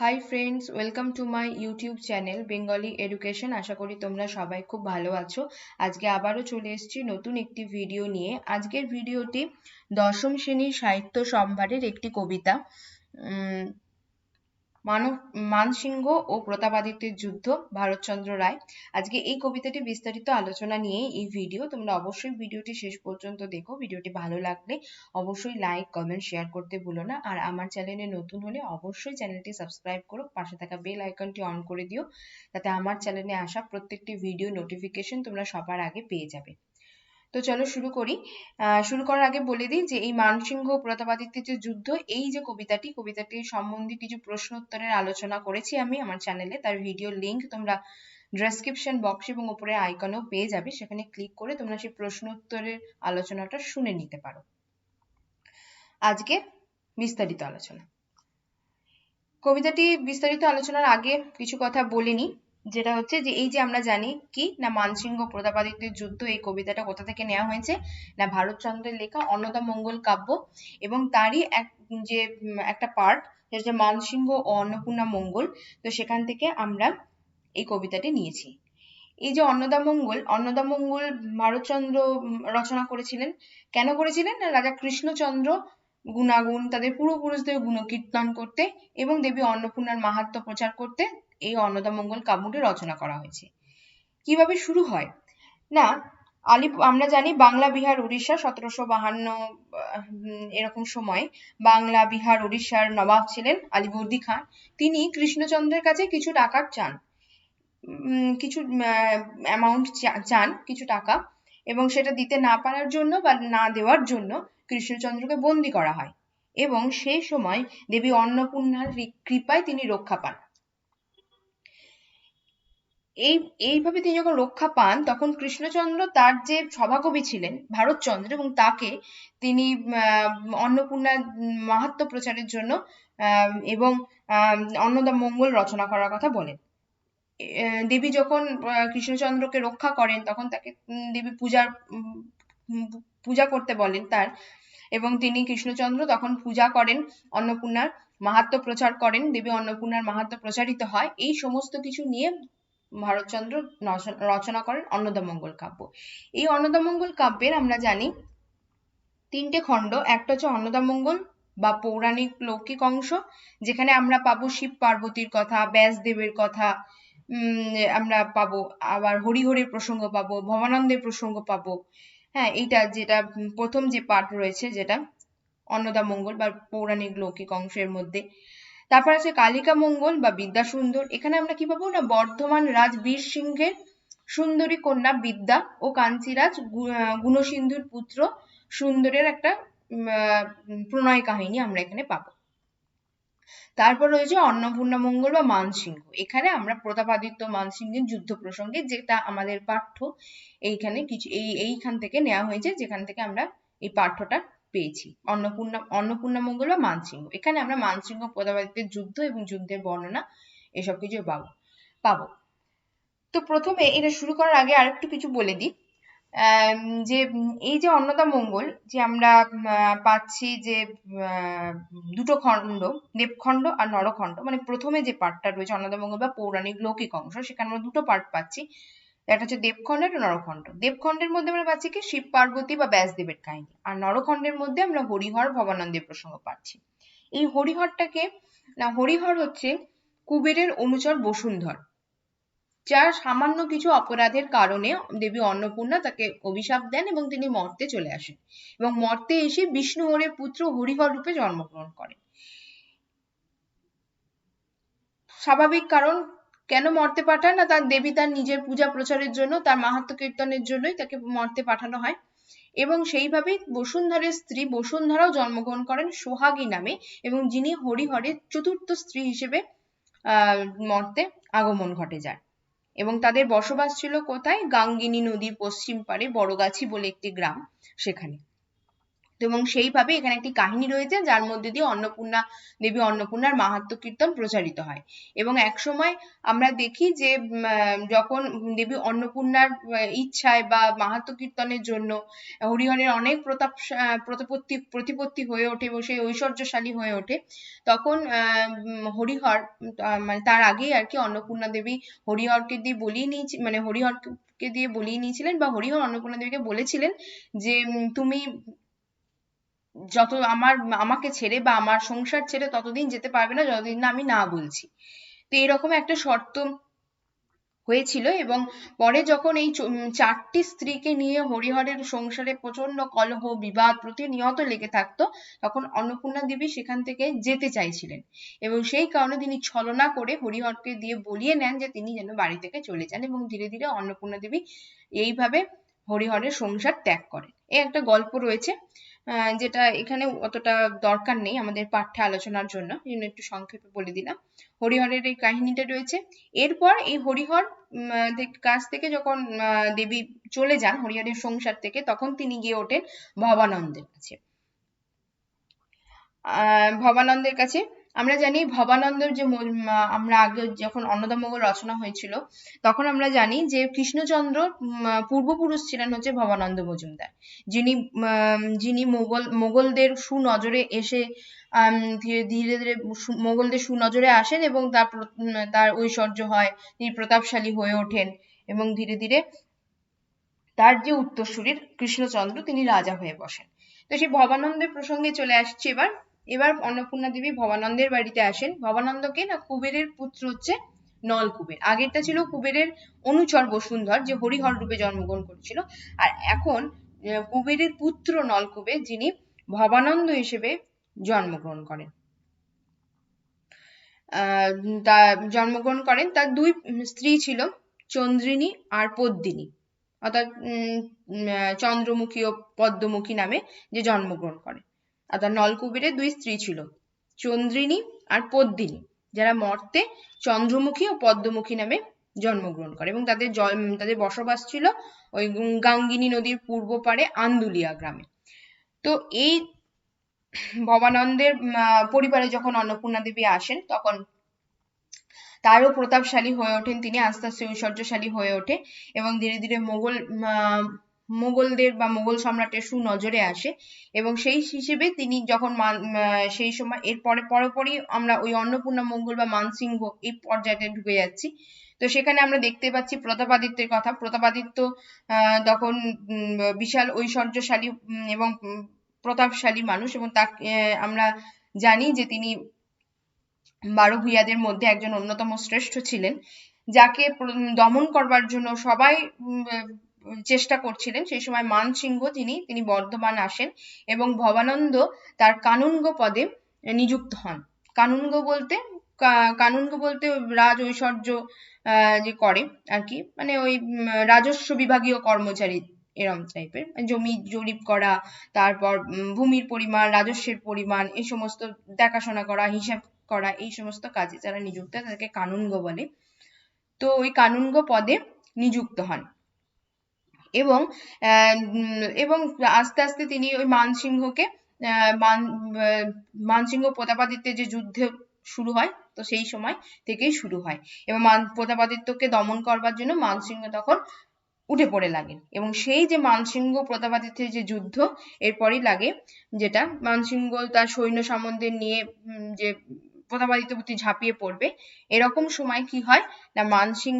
Hi friends welcome to my YouTube channel Bengali education আশা করি তোমরা সবাই খুব ভালো আছো। আজকে আবারও চলে এসেছি নতুন একটি ভিডিও নিয়ে। আজকের ভিডিওটি দশম শ্রেণির সাহিত্য সম্ভারের একটি কবিতা। মানব মানসিংহ ও প্রতাপাদিত্যের যুদ্ধ, ভারতচন্দ্র রায়। আজকে এই কবিতাটি বিস্তারিত আলোচনা নিয়ে এই ভিডিও তোমরা অবশ্যই ভিডিওটি শেষ পর্যন্ত দেখো। ভিডিওটি ভালো লাগলে অবশ্যই লাইক কমেন্ট শেয়ার করতে ভুলো না। আর আমার চ্যানেলে নতুন হলে অবশ্যই চ্যানেলটি সাবস্ক্রাইব করো। পাশে থাকা বেল আইকনটি অন করে দিও। যাতে আমার চ্যানেলে আসা প্রত্যেকটি ভিডিও নোটিফিকেশন তোমরা সবার আগে পেয়ে যাবে। তো চলো শুরু করি। শুরু করার আগে বলে দিই যে এই মানসিংহ প্রতাপাদিত্যের যে যুদ্ধ, এই যে কবিতাটি কবিতাটির সম্বন্ধে কিছু প্রশ্ন উত্তরের আলোচনা করেছি আমি আমার চ্যানেলে তার ভিডিও লিংক তোমরা ডেসক্রিপশন বক্স এবং উপরে আইকনেও পেয়ে যাবে। সেখানে ক্লিক করে তোমরা সেই প্রশ্ন উত্তরের আলোচনাটা শুনে নিতে পারো। আজকে বিস্তারিত আলোচনা। কবিতাটি বিস্তারিত আলোচনার আগে কিছু কথা বলে নিই। যেটা হচ্ছে যে এই যে আমরা জানি কি, না মানসিংহ প্রতাপাদিত্যের যুদ্ধ এই কবিতাটা কোথা থেকে নেওয়া হয়েছে, না ভারতচন্দ্রের লেখা অন্নদা মঙ্গল কাব্য, এবং তারই এক যে একটা পার্ট যেটা মানসিংহ ও অন্নপূর্ণা মঙ্গল। তো সেখান থেকে আমরা এই কবিতাটি নিয়েছি। এই যে অন্নদা মঙ্গল অন্নদা মঙ্গল ভারতচন্দ্র রচনা করেছিলেন। কেন করেছিলেন? না রাজা কৃষ্ণচন্দ্র গুণাগুণ, তাদের পূর্বপুরুষদের গুণকীর্তন করতে এবং দেবী অন্নপূর্ণার মাহাত্ম প্রচার করতে এই অন্নদামঙ্গল কাব্যটি রচনা করা হয়েছে। কীভাবে শুরু হয়? না, আলি, আমরা জানি বাংলা, বিহার, উড়িষ্যা সতেরোশো বাহান্ন এরকম সময় বাংলা, বিহার, উড়িষ্যার নবাব ছিলেন আলিবর্দি খান। তিনি কৃষ্ণচন্দ্রের কাছে কিছু টাকা চান কিছু অ্যামাউন্ট চান কিছু টাকা এবং সেটা দিতে না পারার জন্য বা না দেওয়ার জন্য কৃষ্ণচন্দ্রকে বন্দি করা হয় এবং সেই সময় দেবী অন্নপূর্ণার কৃপায় তিনি রক্ষা পান। এই, এইভাবে তিনি যখন রক্ষা পান, তখন কৃষ্ণচন্দ্র তার যে সভাকবি ছিলেন, ভারতচন্দ্র, এবং তাকে তিনি অন্নপূর্ণা মাহাত্ম প্রচারের জন্য এবং অন্নদা মঙ্গল রচনা করার কথা বলেন। দেবী যখন কৃষ্ণচন্দ্রকে রক্ষা করেন, তখন তাকে দেবী পূজার পূজা করতে বলেন তার, এবং তিনি কৃষ্ণচন্দ্র তখন পূজা করেন, অন্নপূর্ণার মাহাত্ম প্রচার করেন, দেবী অন্নপূর্ণার মাহাত্ম প্রচারিত হয়। এই সমস্ত কিছু নিয়ে ভারতচন্দ্র রচনা করেন অন্নদামঙ্গল কাব্য। এই অন্নদামঙ্গল কাব্যের আমরা জানি তিনটে খণ্ড। একটা হচ্ছে অন্নদামঙ্গল বা পৌরাণিক লৌকিক অংশ, যেখানে আমরা পাবো শিব পার্বতীর কথা, ব্যাসদেবের কথা আমরা পাবো আবার হরিহরের প্রসঙ্গ পাবো, ভবানন্দের প্রসঙ্গ পাবো। হ্যাঁ এইটা যেটা প্রথম যে পাঠ রয়েছে যেটা অন্নদামঙ্গল বা পৌরাণিক লৌকিক অংশের মধ্যে। তারপর আছে কালিকা মঙ্গল বা বিদ্যা সুন্দর। এখানে আমরা কি পাবো না? বর্ধমান রাজ বীর সিংহের সুন্দরী কন্যা বিদ্যা ও কাঞ্চিরাজ গুণসিন্ধুর পুত্র সুন্দরের একটা প্রণয় কাহিনী আমরা এখানে পাবো। তারপর রয়েছে অন্নপূর্ণা মঙ্গল বা মানসিংহ। এখানে আমরা প্রতাপাদিত্য মানসিংহের যুদ্ধ প্রসঙ্গে যেটা আমাদের পাঠ্য, এইখানে কিছু, এই, এইখান থেকে নেওয়া হয়েছে, যেখান থেকে আমরা এই পাঠ্যটা পেয়েছি। অন্নপূর্ণা অন্নপূর্ণা মঙ্গল বা মানসিংহ। এখানে আমরা মানসিংহ প্রতাপাদিত্যের যুদ্ধ এবং যুদ্ধের বর্ণনা এসব কিছু পাবো পাবো। তো প্রথমে এটা শুরু করার আগে আরেকটু কিছু বলে দিই। যে, এই যে অন্নদা মঙ্গল, যে আমরা পাচ্ছি যে দুটো খণ্ড, দেবখণ্ড আর নরখণ্ড। মানে প্রথমে যে পার্টটা রয়েছে অন্নদা মঙ্গল বা পৌরাণিক লৌকিক অংশ, সেখানে আমরা দুটো পার্ট পাচ্ছি। একটা হচ্ছে দেবখণ্ড একটা নরখণ্ড। দেবখণ্ডের মধ্যে আমরা পাচ্ছি কি? শিব পার্বতী বা ব্যাসদেবের কাহিনী। আর নরখণ্ডের মধ্যে আমরা হরিহর ভবানন্দের প্রসঙ্গ পাচ্ছি। এই হরিহরটাকে, না, হরিহর হচ্ছে কুবেরের অনুচর বসুন্ধর। যার সামান্য কিছু অপরাধের কারণে দেবী অন্নপূর্ণা তাকে অভিশাপ দেন এবং তিনি মর্তে চলে আসেন। এবং মর্তে এসে বিষ্ণু হরের পুত্র হরিহর রূপে জন্মগ্রহণ করেন। স্বাভাবিক কারণ কেন মর্তে পাঠায় না? তার দেবী তার নিজের পূজা প্রচারের জন্য, তার মাহাত্ম কীর্তনের জন্যই তাকে মর্তে পাঠানো হয়। এবং সেইভাবেই বসুন্ধরের স্ত্রী বসুন্ধরাও জন্মগ্রহণ করেন সোহাগী নামে এবং যিনি হরিহরের চতুর্থ স্ত্রী হিসেবে মর্তে আগমন ঘটে যায়। এবং তাদের বসবাস ছিল কোথায়? গাঙ্গিনী নদীর পশ্চিম পারে বড়গাছি বলে একটি গ্রাম সেখানে। এবং সেইভাবে এখানে একটি কাহিনী রয়েছে যার মধ্যে দিয়ে অন্নপূর্ণা দেবী অন্নপূর্ণার মাহাত্ম্য কীর্তন প্রচারিত হয়। এবং একসময় আমরা দেখি যে যখন দেবী অন্নপূর্ণার ইচ্ছায় বা মাহাত্ম্য কীর্তনের জন্য হরিহরের অনেক প্রতাপ প্রতিপত্তি প্রতিপত্তি হয়ে ওঠে এবং সেই ঐশ্বর্যশালী হয়ে ওঠে, তখন হরিহর মানে তার আগেই আর কি অন্নপূর্ণা দেবী হরিহরকে দিয়ে বলিয়ে নিয়েছি মানে হরিহরকে দিয়ে বলিয়ে নিয়েছিলেন বা হরিহর অন্নপূর্ণা দেবীকে বলেছিলেন যে তুমি যত আমার, আমাকে ছেড়ে বা আমার সংসার ছেড়ে ততদিন যেতে পারবে না, যতদিন না আমি না বলছি। তো এরকম একটা শর্ত হয়েছিল এবং পরে যখন এই চারটি স্ত্রীকে নিয়ে হরিহরের সংসারে প্রচণ্ড কলহ, বিবাদ প্রতিনিয়ত লেগে থাকতো, তখন অন্নপূর্ণা দেবী সেখান থেকে যেতে চাইছিলেন এবং সেই কারণে তিনি ছলনা করে হরিহরকে দিয়ে বলিয়ে নেন যে তিনি যেন বাড়ি থেকে চলে যান এবং ধীরে ধীরে অন্নপূর্ণা দেবী এইভাবে হরিহরের সংসার ত্যাগ করেন। এই একটা গল্প রয়েছে। যেটা এখানে অতটা দরকার নেই আমাদের পাঠ্যে আলোচনার জন্য। একটু সংক্ষেপে বলে দিলাম। হরিহরের এই কাহিনীটা রয়েছে। এরপর এই হরিহর কাছ থেকে যখন দেবী চলে যান হরিহরের সংসার থেকে, তখন তিনি গিয়ে ওঠেন ভবানন্দের কাছে। ভবানন্দের কাছে আমরা জানি ভবানন্দের যে আমরা আগে যখন অন্নদামঙ্গল রচনা হয়েছিল, তখন আমরা জানি যে কৃষ্ণচন্দ্র পূর্বপুরুষ ছিলেন হচ্ছে ভবানন্দ মজুমদার। যিনি যিনি মোগল, মোগলদের সুনজরে এসে ধীরে ধীরে মোগলদের সুনজরে আসেন এবং তার তার ঐশ্বর্য হয়, তিনি প্রতাপশালী হয়ে ওঠেন এবং ধীরে ধীরে তার যে উত্তরসূরির কৃষ্ণচন্দ্র, তিনি রাজা হয়ে বসেন। তো সেই ভবানন্দের প্রসঙ্গে চলে আসছে এবার। এবার অন্নপূর্ণা দেবী ভবানন্দের বাড়িতে আসেন। ভবানন্দকে না কুবেরের পুত্র হচ্ছে নল কুবের আগেরটা ছিল কুবেরের অনুচর বসুন্ধর, যে হরিহর রূপে জন্মগ্রহণ করেছিল। আর এখন কুবেরের পুত্র নল কুবের যিনি ভবানন্দ হিসেবে জন্মগ্রহণ করেন। তা জন্মগ্রহণ করেন, তার দুই স্ত্রী ছিল চন্দ্রিনী আর পদ্মিনী। অর্থাৎ চন্দ্রমুখী ও পদ্মমুখী নামে যে জন্মগ্রহণ করে অর্থাৎ নলকুবেরের দুই স্ত্রী ছিল, চন্দ্রিনী আর পদ্মিনী, যারা মর্তে চন্দ্রমুখী ও পদ্মমুখী নামে জন্মগ্রহণ করে এবং তাদের তাদের বসবাস ছিল ওই গাঙ্গিনী নদীর পূর্ব পারে আন্দুলিয়া গ্রামে। তো এই ভবানন্দের পরিবারে যখন অন্নপূর্ণা দেবী আসেন, তখন তারও প্রতাপশালী হয়ে ওঠেন তিনি আস্তে আস্তে ঐশ্বর্যশালী হয়ে ওঠে এবং ধীরে ধীরে মোগল মোগলদের বা মোগল সম্রাটের সুনজরে আসে এবং সেই হিসেবে তিনি যখন সেই সময় এর পরে পরপরই আমরা ওই অন্নপূর্ণা মঙ্গল বা মানসিংহ এই পর্যায়ে ঢুকে যাচ্ছি। তো সেখানে আমরা দেখতে পাচ্ছি প্রতাপাদিত্যের কথা। প্রতাপাদিত্য তখন বিশাল ঐশ্বর্যশালী এবং প্রতাপশালী মানুষ এবং তাকে আহ, আমরা জানি যে তিনি বারো ভূঁইয়াদের মধ্যে একজন অন্যতম শ্রেষ্ঠ ছিলেন যাকে দমন করবার জন্য সবাই চেষ্টা করছিলেন। সেই সময় মানসিংহ যিনি, তিনি বর্ধমান আসেন এবং ভবানন্দ তার কানুনগ পদে নিযুক্ত হন। কানুনগ বলতে কানুনগো বলতে রাজ ঐশ্বর্য যে করে আর কি মানে ওই রাজস্ব বিভাগীয় কর্মচারী এরম টাইপের জমি জরিপ করা, তারপর ভূমির পরিমাণ, রাজস্বের পরিমাণ, এই সমস্ত দেখাশোনা করা, হিসাব করা, এই সমস্ত কাজে যারা নিযুক্ত, তাদেরকে কানুনগো বলে। তো ওই কানুনগো পদে নিযুক্ত হন। এবং এবং আস্তে আস্তে তিনি ওই মানসিংহকে মান মানসিংহ প্রতাপাদিত্যের যে যুদ্ধ শুরু হয়, তো সেই সময় থেকেই শুরু হয়। এবং মান, প্রতাপাদিত্যকে দমন করবার জন্য মানসিংহ তখন উঠে পড়ে লাগেন এবং সেই যে মানসিংহ প্রতাপাদিত্যের যে যুদ্ধ, এরপরই লাগে যেটা মানসিংহ তার সৈন্য সম্বন্ধে নিয়ে যে প্রতাপাদিত্য প্রতি ঝাঁপিয়ে পড়বে, এরকম সময় কি হয়, না মানসিং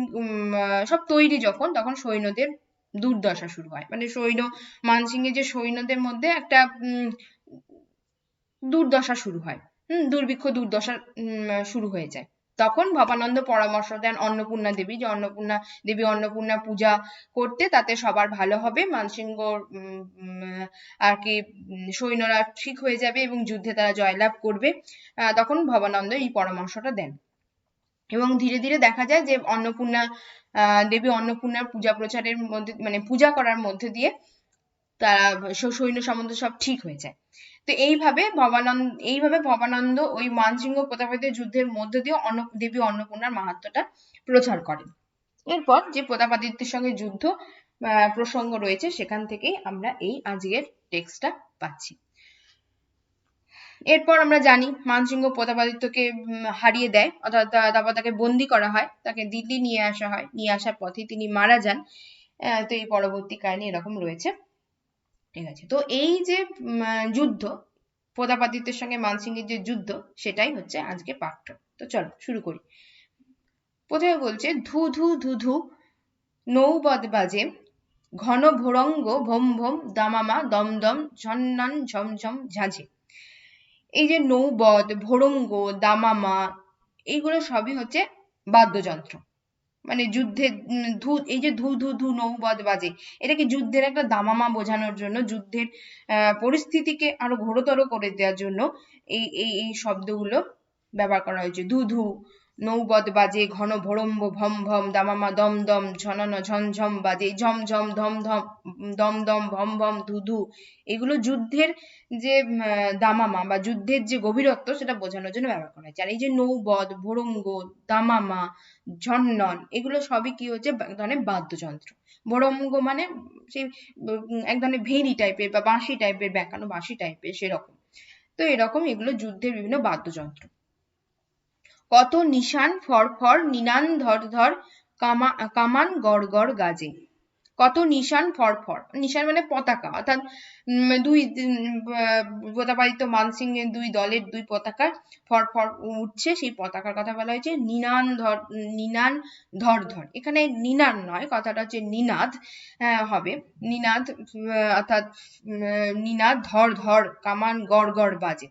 সব তৈরি যখন, তখন সৈন্যদের দুর্দশা শুরু হয়। মানে সৈন্য, মানসিংহের যে সৈন্যদের মধ্যে একটা দুর্দশা শুরু হয়। হম, দুর্ভিক্ষ, দুর্দশা শুরু হয়ে যায়। তখন ভবানন্দ পরামর্শ দেন অন্নপূর্ণা দেবী যে অন্নপূর্ণা দেবী অন্নপূর্ণা পূজা করতে তাতে সবার ভালো হবে। মানসিংহ আর কি সৈন্যরা ঠিক হয়ে যাবে এবং যুদ্ধে তারা জয়লাভ করবে। তখন ভবানন্দ এই পরামর্শটা দেন। এবং ধীরে ধীরে দেখা যায় যে অন্নপূর্ণা দেবী অন্নপূর্ণার পূজা প্রচারের মধ্যে মানে পূজা করার মধ্যে দিয়ে তারা সৈন্য সামন্ত সব ঠিক হয়ে যায়। তো এইভাবে ভবানন্দ এইভাবে ভবানন্দ ওই মানসিংহ প্রতাপাদিত্যের যুদ্ধের মধ্য দিয়ে অন্ন, দেবী অন্নপূর্ণার মাহাত্ম্যটা প্রচার করেন। এরপর যে প্রতাপাদিত্যের সঙ্গে যুদ্ধ প্রসঙ্গ রয়েছে, সেখান থেকেই আমরা এই আজকের টেক্সটটা পাচ্ছি। এরপর আমরা জানি মানসিংহ প্রতাপাদিত্যকে হারিয়ে দেয়, অর্থাৎ তারপর তাকে বন্দি করা হয়, তাকে দিল্লি নিয়ে আসা হয়, নিয়ে আসার পথে তিনি মারা যান। তো এই পরবর্তী কাহিনী এরকম রয়েছে। ঠিক আছে, তো এই যে যুদ্ধ প্রতাপাদিত্যের সঙ্গে মানসিংহের যে যুদ্ধ, সেটাই হচ্ছে আজকে পাঠ্য। তো চলো, শুরু করি। প্রথমে বলছে, ধু ধু ধু ধু নৌবদ বাজে, ঘন ভোরঙ্গ ভোম ভোম দামামা দমদম ঝন্নান ঝমঝম ঝাঁঝে। এই যে নৌবদ, ভোরঙ্গ, দামামা, এইগুলো সবই হচ্ছে বাদ্যযন্ত্র। মানে যুদ্ধে ধু, এই যে ধু ধু ধু, নৌবদ বাজে, এটা কি যুদ্ধের একটা দামামা বোঝানোর জন্য, যুদ্ধের পরিস্থিতিকে আরও ঘোরতর করে দেওয়ার জন্য এই এই এই শব্দগুলো ব্যবহার করা হয়েছে? ধু ধু নৌবদ বাজে ঘন ভোড়ম্ব ভম ভম দামামা দম দম ঝনন ঝমঝম বাজে ঝমঝম ধম ধম দম দম ভম ভম ধুধু এগুলো যুদ্ধের যে দামামা বা যুদ্ধের যে গভীরত্ব সেটা বোঝানোর জন্য ব্যবহার করা হয়েছে। আর এই যে নৌবদ ভোরঙ্গ দামামা ঝন্নন এগুলো সবই কি হচ্ছে? এক ধরনের বাদ্যযন্ত্র। ভোরঙ্গ মানে সেই এক ধরনের ভেরি টাইপের বা বাঁশি টাইপের ব্যাকানো বাঁশি টাইপের সেরকম। তো এরকম এগুলো যুদ্ধের বিভিন্ন বাদ্যযন্ত্র। কত নিশান ফরফর নিনান ধর ধর কামান গড় গড় গাজে। কত নিশান ফরফর নিশান মানে পতাকা, অর্থাৎ দুই প্রতাপাদিত্য মানসিং এর দুই দলের দুই পতাকা ফরফর উঠছে, সেই পতাকার কথা বলা হয়েছে নিনান ধর নিনান ধর ধর। এখানে নিনান নয়, কথাটা হচ্ছে নিনাদ হবে। নিনাদ অর্থাৎ নিনাদ ধর ধর, কামান গড় গড় বাজে।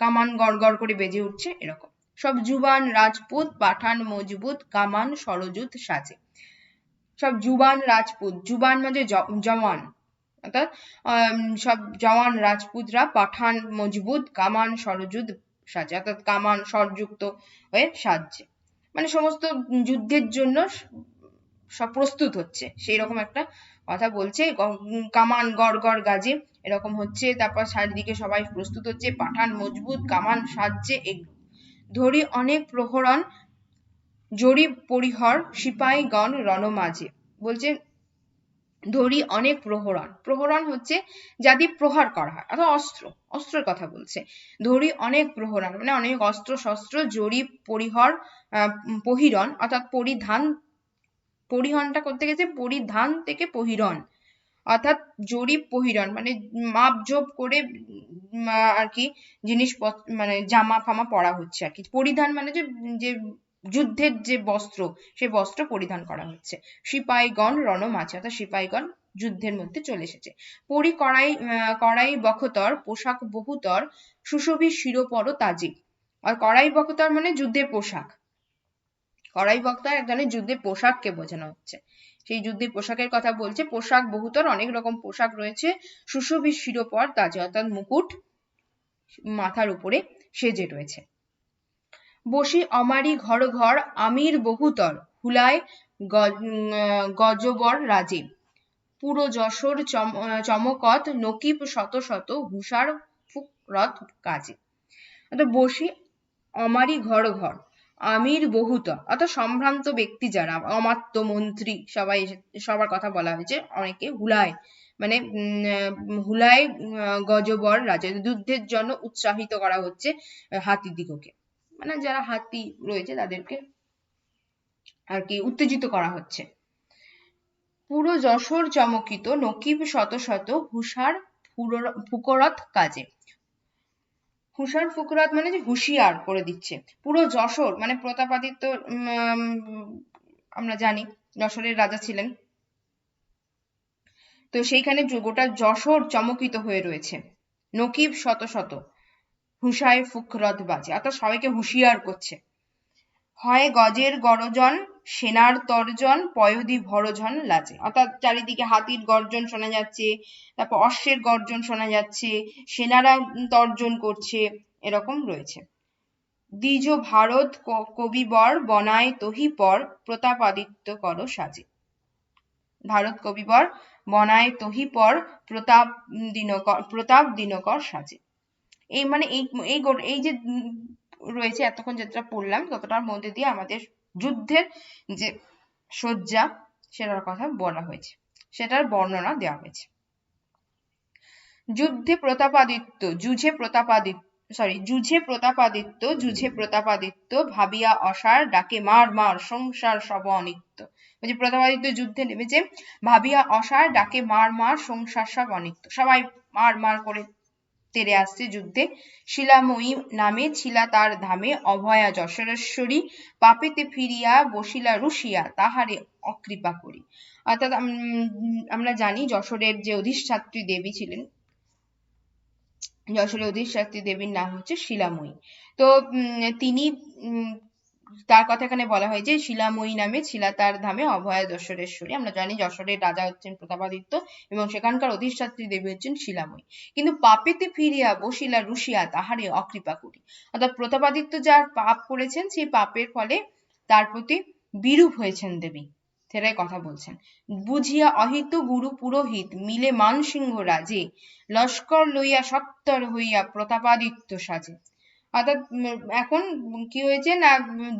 কামান গড় গড় করে বেজে উঠছে, এরকম। সব জুবান রাজপুত, পাঠান মজবুত, কামান সরজুত সাজে। সব জুবান রাজপুত, জুবান মানে জওয়ান। অর্থাৎ সব জওয়ান রাজপুতরা পাঠান মজবুত, কামান সরজুত সাজে। অর্থাৎ কামান স্বরযুক্ত হয়ে সাজছে। মানে সমস্ত যুদ্ধের জন্য সব প্রস্তুত হচ্ছে। সেই রকম একটা কথা বলছে। কামান গড় গড় গাজে, এরকম হচ্ছে। তারপর চারিদিকে সবাই প্রস্তুত হচ্ছে। পাঠান মজবুত, কামান সাজছে এগুলো ধরি অনেক প্রহরণ জরিপ পরিহর, সিপাহীগণ রণমাঝে। বলছে, ধরি অনেক প্রহরণ। প্রহরণ হচ্ছে যাদি প্রহার করা হয়, অর্থাৎ অস্ত্র, অস্ত্রের কথা বলছে। ধরি অনেক প্রহরণ মানে অনেক অস্ত্র, শস্ত্র জরিপ পরিহর পহিরণ, অর্থাৎ পরিধান পরিহনটা করতে গেছে পরিধান থেকে পহিরণ। অর্থাৎ জরিপ পহিরণ মানে মাপ জোপ করে আর কি জিনিসপত্র মানে জামা ফামা পরা হচ্ছে আর কি। পরিধান মানে যে যে যুদ্ধের যে বস্ত্র, সে বস্ত্র পরিধান করা হচ্ছে। সিপাহীগণ রণমাঝে অর্থাৎ সিপাহীগণ যুদ্ধের মধ্যে চলে এসেছে। পরি কড়াই কড়াই বখতর পোশাক বহুতর সুশোভী শিরোপর তাজি আর কড়াই বখতর মানে যুদ্ধের পোশাক। কড়াই বক্তার এক ধরনের যুদ্ধের পোশাককে বোঝানো হচ্ছে। সেই যুদ্ধের পোশাকের কথা বলছে। পোশাক বহুতর অনেক রকম পোশাক রয়েছে। সুশোভী শিরোপর তাজে অর্থাৎ মুকুট মাথার উপরে সেজে রয়েছে। বসি অমারি ঘর ঘর, আমির বহুতর হুলায় গজবর রাজে। পুরো যশোর চমকত, নকিব শত শত হুষার ফুকরত কাজে। বসি অমারি ঘর ঘর আমির বহুত। অর্থাৎ সম্ভ্রান্ত ব্যক্তি যারা, অমাত্য মন্ত্রী সবাই সবার কথা বলা হয়েছে, অনেকে হুলায় মানে হুলায় গজবর রাজা যুদ্ধের জন্য উৎসাহিত করা হচ্ছে হাতি দিগকে। মানে যারা হাতি রয়েছে তাদেরকে আর কি উত্তেজিত করা হচ্ছে। পুরো যশোর চমকিত নকিব শত শত হুষার ফুকরত কাজে। হুশার ফুকরাত মানে যে হুঁশিয়ার করে দিচ্ছে। পুরো যশোর মানে প্রতাপাদিত্য আমরা জানি, যশোরের রাজা ছিলেন। তো সেইখানে গোটা যশোর চমকিত হয়ে রয়েছে। নকিব শত শত হুসায় ফুকরত বাজে। অর্থাৎ সবাইকে হুঁশিয়ার করছে। হয় গজের গরজন সেনার তর্জন, পয়দি ভরজন লাজে। অর্থাৎ চারিদিকে হাতির গর্জন শোনা যাচ্ছে, তারপর অশ্বের গর্জন শোনা যাচ্ছে, সেনারা তর্জন করছে, এরকম রয়েছে। দ্বিজ ভারত কবিবর বনায় তহিপর প্রতাপাদিত্য কর সাজে। ভারত কবিবর বনায় তহিপর প্রতাপ দিনকর প্রতাপ দিনকর সাজে। এই মানে এই এই যে রয়েছে, এতক্ষণ যেটা পড়লাম, ততটার মধ্যে দিয়ে আমাদের যুদ্ধের যে শয্যা সেটার কথা বলা হয়েছে। সেটার বর্ণনা দেওয়া হয়েছে। যুদ্ধে প্রতাপাদিত্য, যুঝে প্রতাপাদিত্য সরি যুঝে প্রতাপাদিত্য যুঝে প্রতাপাদিত্য ভাবিয়া অসার ডাকে মার মার, সংসার সব অনিত্য। বলছে প্রতাপাদিত্য যুদ্ধে নেমেছে, ভাবিয়া অসার ডাকে মার মার, সংসার সব অনিত্য। সবাই মার মার করে তেরে আসছে যুদ্ধে। শিলাময়ী নামে ছিলা তার ধামে অভয়া যশোরেশ্বরী, পাপেতে ফিরিয়া বসিলা রুশিয়া, তাহারে অকৃপা করি। অর্থাৎ আমরা জানি যশোরের যে অধিষ্ঠাত্রী দেবী ছিলেন, যশোরের অধিষ্ঠাত্রী দেবীর নাম হচ্ছে শিলাময়ী। তো তিনি তার কথা এখানে বলা হয় যে, শিলাময়ী নামে ছিলা তার ধামে অভয়া যশোরেশ্বরী আমরা জানি যশোরের রাজা হচ্ছেন প্রতাপাদিত্য এবং সেখানকার অধিষ্ঠাত্রী দেবী হচ্ছেন শিলাময়ী। কিন্তু পাপেতে ফিরিয়া বসিলা রুশিয়া তাহারে অকৃপা করি। অর্থাৎ প্রতাপাদিত্য যার পাপ করেছেন, সেই পাপের ফলে তার প্রতি বিরূপ হয়েছেন দেবী। সেটাই কথা বলছেন। বুঝিয়া অহিত গুরু পুরোহিত, মিলে মানসিংহ রাজে, লস্কর লইয়া সত্তর হইয়া প্রতাপাদিত্য সাজে। অর্থাৎ এখন কি হয়েছে না,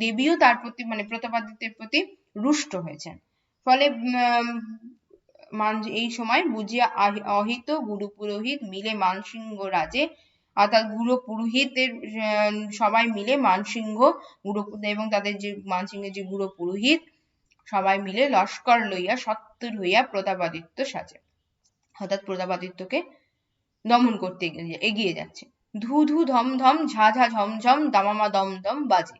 দেবীও তার প্রতি মানে প্রতাপাদিত্যের প্রতি রুষ্ট হয়েছেন। ফলে এই সময় বুঝিয়া অহিত গুরু পুরোহিত মিলে মানসিংহ রাজে, অর্থাৎ গুরু পুরোহিতের সবাই মিলে মানসিংহ গুরু, এবং তাদের যে মানসিংহের যে গুরু পুরোহিত, সবাই মিলে লস্কর লইয়া সত্তর হইয়া প্রতাপাদিত্য সাজে। অর্থাৎ প্রতাপাদিত্যকে দমন করতে এগিয়ে যাচ্ছে। ধু ধু ধম ধম, ঝা ঝা ঝমঝম দামামা দম দম বাজে।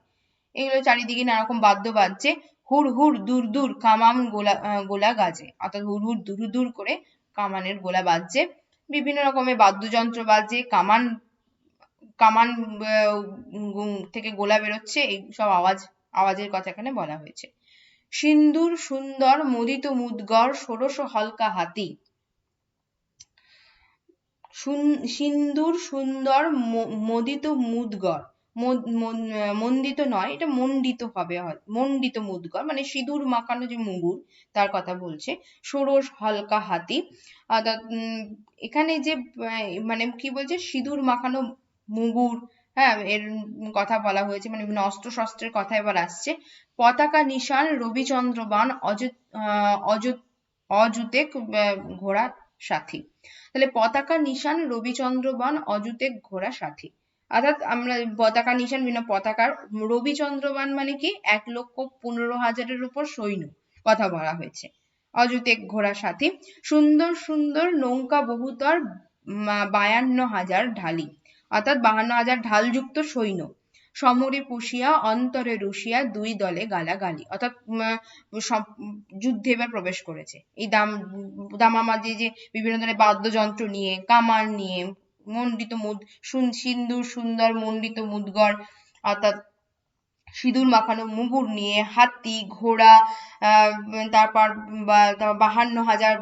এগুলো চারিদিকে নানা রকম বাদ্য বাজছে। হুর হুর দূর দূর কামান গোলা গোলা গাজে। অর্থাৎ হুর হুর দূর দূর করে কামানের গোলা বাজছে। বিভিন্ন রকমের বাদ্যযন্ত্র বাজছে কামান কামান থেকে গোলা বেরোচ্ছে। এই সব আওয়াজ, আওয়াজের কথা এখানে বলা হয়েছে। সিন্দুর সুন্দর, মোদিত মুদগর, ষোড়শ হলকা হাতি। সিন্দুর সুন্দর মোদিত মুদগর মন্ডিত নয়, এটা মন্ডিত হবে মন্ডিত মুদগর মানে সিঁদুর মাখানো যে মুগুর, তার কথা বলছে, ষোড়শ হলকা হাতি এখানে যে মানে কি বলছে, সিঁদুর মাখানো মুগুর হ্যাঁ এর কথা বলা হয়েছে মানে অস্ত্র শস্ত্রের কথা এবার আসছে, পতাকা নিশান রবিচন্দ্রবান অযুত অযুত অযুতে ঘোড়া সাথী। তাহলে পতাকা নিশান রবিচন্দ্রবান অযুতে ঘোড়া সাথী। অর্থাৎ আমরা পতাকা নিশান বিভিন্ন পতাকার, রবিচন্দ্রবান মানে কি? এক লক্ষ পনেরো হাজারের উপর সৈন্য, কথা বলা হয়েছে। অযুতে ঘোড়া সাথী। সুন্দর সুন্দর নৌকা বহুতর বায়ান্ন হাজার ঢালি। অর্থাৎ বাহান্ন হাজার ঢালযুক্ত সৈন্য। সমরে পুষিয়া, অন্তরে রুশিয়া দুই দলে গালাগালি। অর্থাৎ যুদ্ধে এবার প্রবেশ করেছে। এই দাম, দামামাজি যে বিভিন্ন ধরনের বাদ্যযন্ত্র নিয়ে কামান নিয়ে মন্ডিত মুদ সিন্দুর, সুন্দর মন্ডিত মুদগর অর্থাৎ সিঁদুর মাখানো, মুগুর নিয়ে হাতি, ঘোড়া তারপর বাহান্ন হাজার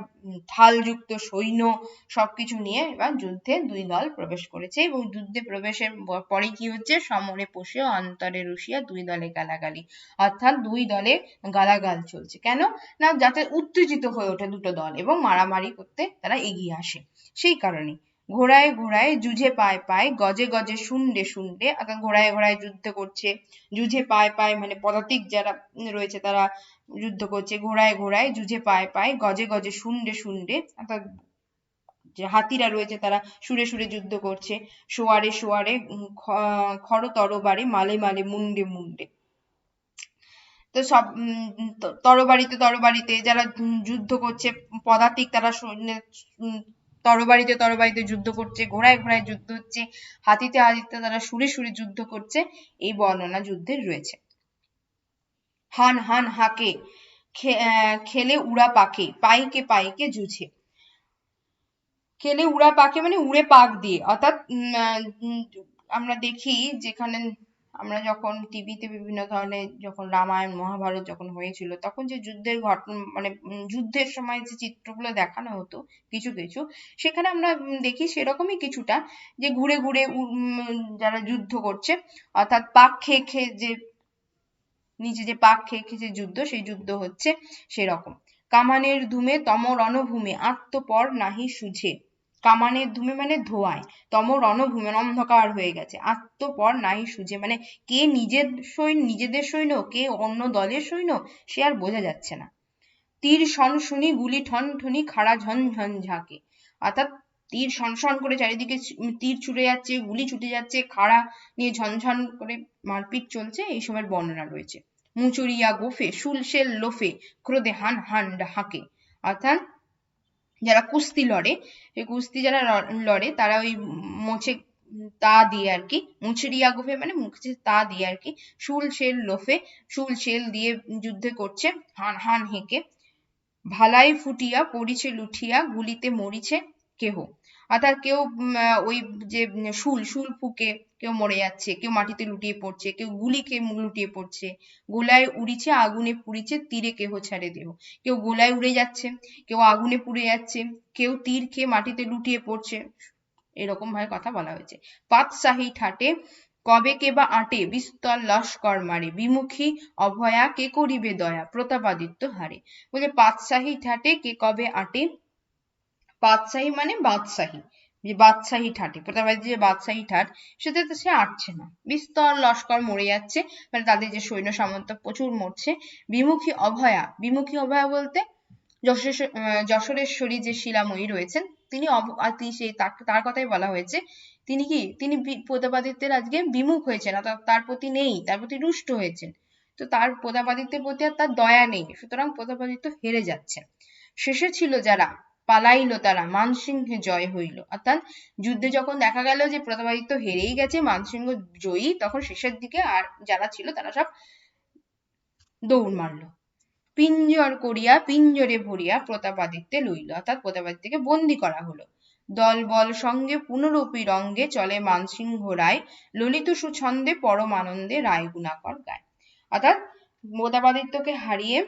ঢালযুক্ত সৈন্য সবকিছু নিয়ে এবার যুদ্ধে দুই দল প্রবেশ করেছে এবং যুদ্ধে প্রবেশের পরে কি হচ্ছে? সমরে পশে অন্তরে রুশিয়া দুই দলে গালাগালি। অর্থাৎ দুই দলে গালাগাল চলছে। কেন? না, যাতে উত্তেজিত হয়ে ওঠে দুটো দল এবং মারামারি করতে তারা এগিয়ে আসে। সেই কারণে ঘোড়ায় ঘোড়ায় যুঝে পায় পায়, গজে গজে শুন্ডে শুন্ডে অর্থাৎ ঘোড়ায় ঘোড়ায় যুদ্ধ করছে, যুঝে পায় পায় মানে পদাতিক যারা রয়েছে তারা যুদ্ধ করছে, ঘোড়ায় ঘোড়ায় যুঝে পায় পায়, গজে গজে শুন্ডে শুন্ডে অর্থাৎ যে হাতিরা রয়েছে তারা সুরে সুরে যুদ্ধ করছে, সোয়ারে সোয়ারে খর তরবারে, মালে মালে, মুন্ডে মুন্ডে। তো সব তরবারিতে তরবারিতে যারা যুদ্ধ করছে, পদাতিক তারা তরবারিতে তরবারিতে যুদ্ধ করছে, ঘোড়ায় ঘোড়ায় যুদ্ধ হচ্ছে, হাতিতে হাতিতে তারা সুরে সুরে যুদ্ধ করছে, এই বর্ণনা যুদ্ধের রয়েছে। হান হান হাকে খেলে উড়া পাকে, পাইকে পাইকে জুঝে খেলে উড়া পাকে মানে উড়ে পাক দিয়ে, অর্থাৎ আমরা দেখি যেখানে আমরা যখন টিভিতে বিভিন্ন ধরনের যখন রামায়ণ, মহাভারত যখন হয়েছিল, তখন যে যুদ্ধের ঘটনা মানে যুদ্ধের সময় যে চিত্রগুলো দেখানো হতো, কিছু কিছু, সেখানে আমরা দেখি সেরকমই কিছুটা যে ঘুরে ঘুরে যারা যুদ্ধ করছে, অর্থাৎ পাক খেয়ে খেয়ে যে, নিচে যে পাক খেয়ে খেয়ে যে যুদ্ধ, সেই যুদ্ধ হচ্ছে সেরকম। কামানের ধুমে তম রণভূমে আত্মপর নাহি সুঝে। কামানের ধুমে মানে ধোঁয়ায়। তম রণভূমি অন্ধকার হয়ে গেছে। আত্মপর নাই সুজে। মানে কে নিজের সৈন্য, নিজেদের সৈন্য, কে অন্য দলের সৈন্য, সে আর বোঝা যাচ্ছে না। তীর শুনি, গুলি ঠন ঠনি, খাড়া ঝন ঝন ঝাঁকে। অর্থাৎ তীর সনসন করে চারিদিকে তীর ছুটে যাচ্ছে, গুলি ছুটে যাচ্ছে, খাড়া নিয়ে ঝনঝন করে মারপিট চলছে। এই সময়ের বর্ণনা রয়েছে। মুচুরিয়া গোফে শুলশেল লোফে, ক্রোধে হান হান হাঁকে অর্থাৎ যারা কুস্তি লড়ে, এই কুস্তি যারা লড়ে তারা ওই মোছে তা দিয়ে আর কি মুচড়িয়া গোফে মানে মুখে তা দিয়ে আর কি, শুল শেল লোফে, শুল শেল দিয়ে যুদ্ধে করছে, হান হান হেঁকে, ভালাই ফুটিয়া, পড়িছে লুঠিয়া, গুলিতে মরিছে কেহ? অর্থাৎ কেউ ওই যে শুল শুল ফুকে কেউ মরে যাচ্ছে, কেউ মাটিতে লুটিয়ে পড়ছে, কেউ গুলি খেয়ে লুটিয়ে পড়ছে। গোলায় উড়িছে, আগুনে পুড়িছে, তীরে কেহ ছাড়ে দেহ। কেউ গোলায় উড়ে যাচ্ছে, কেউ আগুনে পুড়ে যাচ্ছে, কেউ তীর খেয়ে মাটিতে লুটিয়ে পড়ছে। এরকম ভাবে কথা বলা হয়েছে। পাতশাহী ঠাটে, কবে কে বা আটে, বিস্তর লস্কর মারে। বিমুখী অভয়া, কে করিবে দয়া? প্রতাপাদিত্য হারে। বলে পাতশাহী ঠাটে, কে কবে আটে বাদশাহী মানে বাদশাহী। যে বাদশাহী ঠাটে প্রতাপাদিত্য যে বাদশাহী ঠাট সেটাতে সে আটছে না। বিস্তর লস্কর মরে যাচ্ছে মানে তাদের যে সৈন্য সামন্ত প্রচুর মরছে। বিমুখী অভয়া বিমুখী অভয়া বলতে যশোরেশ্বরী যে শিলাময়ী রয়েছেন, তিনি সেই তার কথাই বলা হয়েছে। তিনি কি, তিনি প্রতাপাদিত্যের আজকে বিমুখ হয়েছেন, অর্থাৎ তার প্রতি নেই, তার প্রতি রুষ্ট হয়েছেন। তো তার প্রতাপাদিত্যের প্রতি আর তার দয়া নেই, সুতরাং প্রতাপাদিত্য হেরে যাচ্ছেন। শেষে ছিল যারা পালাইল তারা। মানসিংহে জয় হইল। অর্থাৎ যুদ্ধে যখন দেখা গেল যে প্রতাপাদিত্য হেরেই গেছে, মানসিংহ জয়ী, তখন শেষের দিকে আর যারা ছিল তারা সব দৌড় মারলো। পিঞ্জর করিয়া, পিঞ্জরে ভরিয়া প্রতাপাদিত্যে লইল। অর্থাৎ প্রতাপাদিত্যকে বন্দি করা হলো। দল বল সঙ্গে পুনরূপী রঙ্গে চলে মানসিংহ রায়। ললিত সুছন্দে পরম আনন্দে রায় গুণাকর গায়। অর্থাৎ প্রতাপাদিত্যকে হারিয়ে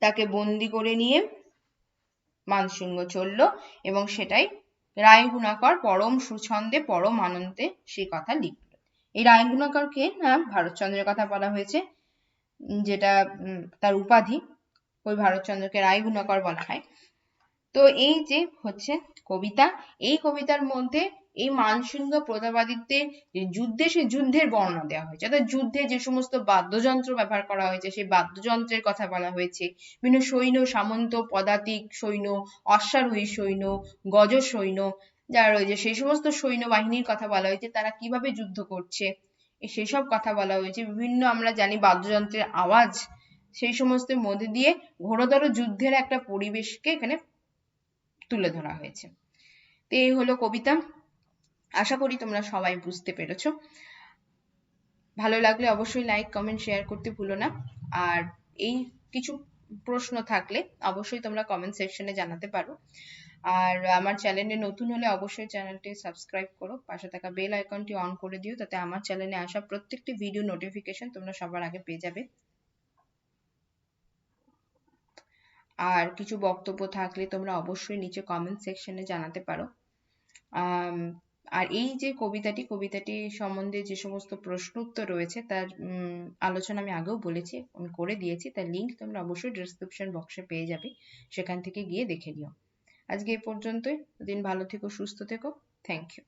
তাকে বন্দি করে নিয়ে মানসিংহ চলল এবং সেটাই রায় গুণাকর পরম সুছন্দে পরম আনন্দে সে কথা লিখল। এই রায় গুণাকরকে ভারতচন্দ্রের কথা বলা হয়েছে, যেটা তার উপাধি ওই ভারতচন্দ্রকে রায় গুণাকর বলা হয়। তো এই যে হচ্ছে কবিতা, এই কবিতার মধ্যে এই মানসিংহ প্রতাপাদিত্যের যুদ্ধে সে যুদ্ধের বর্ণনা দেওয়া হয়েছে। অর্থাৎ যুদ্ধে যে সমস্ত বাদ্যযন্ত্র ব্যবহার করা হয়েছে, সেই বাদ্যযন্ত্রের কথা বলা হয়েছে। বিভিন্ন সৈন্য, সামন্ত, পদাতিক সৈন্য, অশ্বারোহী সৈন্য, গজ সৈন্য, যারা রয়েছে, সেই সমস্ত সৈন্য বাহিনীর কথা বলা হয়েছে, তারা কীভাবে যুদ্ধ করছে? সেসব কথা বলা হয়েছে। বিভিন্ন আমরা জানি বাদ্যযন্ত্রের আওয়াজ, সেই সমস্ত মধ্যে দিয়ে ঘোরতর যুদ্ধের একটা পরিবেশকে এখানে তুলে ধরা হয়েছে। তো এই হলো কবিতা। আশা করি তোমরা সবাই বুঝতে পেরেছ। ভালো লাগলে অবশ্যই লাইক কমেন্ট শেয়ার করতে ভুলো না। আর এই কিছু প্রশ্ন থাকলে অবশ্যই তোমরা কমেন্ট সেকশনে জানাতে পারো। আর আমার চ্যানেলে নতুন হলে অবশ্যই চ্যানেলটি সাবস্ক্রাইব করো। পাশে থাকা বেল আইকনটি অন করে দিও তাতে আমার চ্যানেলে আসা প্রত্যেকটি ভিডিও নোটিফিকেশন তোমরা সবার আগে পেয়ে যাবে। আর কিছু বক্তব্য থাকলে তোমরা অবশ্যই নিচে কমেন্ট সেকশনে জানাতে পারো। আর এই যে কবিতাটি কবিতাটি সম্বন্ধে যে সমস্ত প্রশ্ন উত্তর রয়েছে, তার আলোচনা আমি আগেও বলেছি, আমি করে দিয়েছি, তার লিঙ্ক তোমরা অবশ্যই ডিসক্রিপশন বক্সে পেয়ে যাবে, সেখান থেকে গিয়ে দেখে নিও। আজকে এ পর্যন্তই, দিন ভালো থেকো, সুস্থ থেকো থ্যাংক ইউ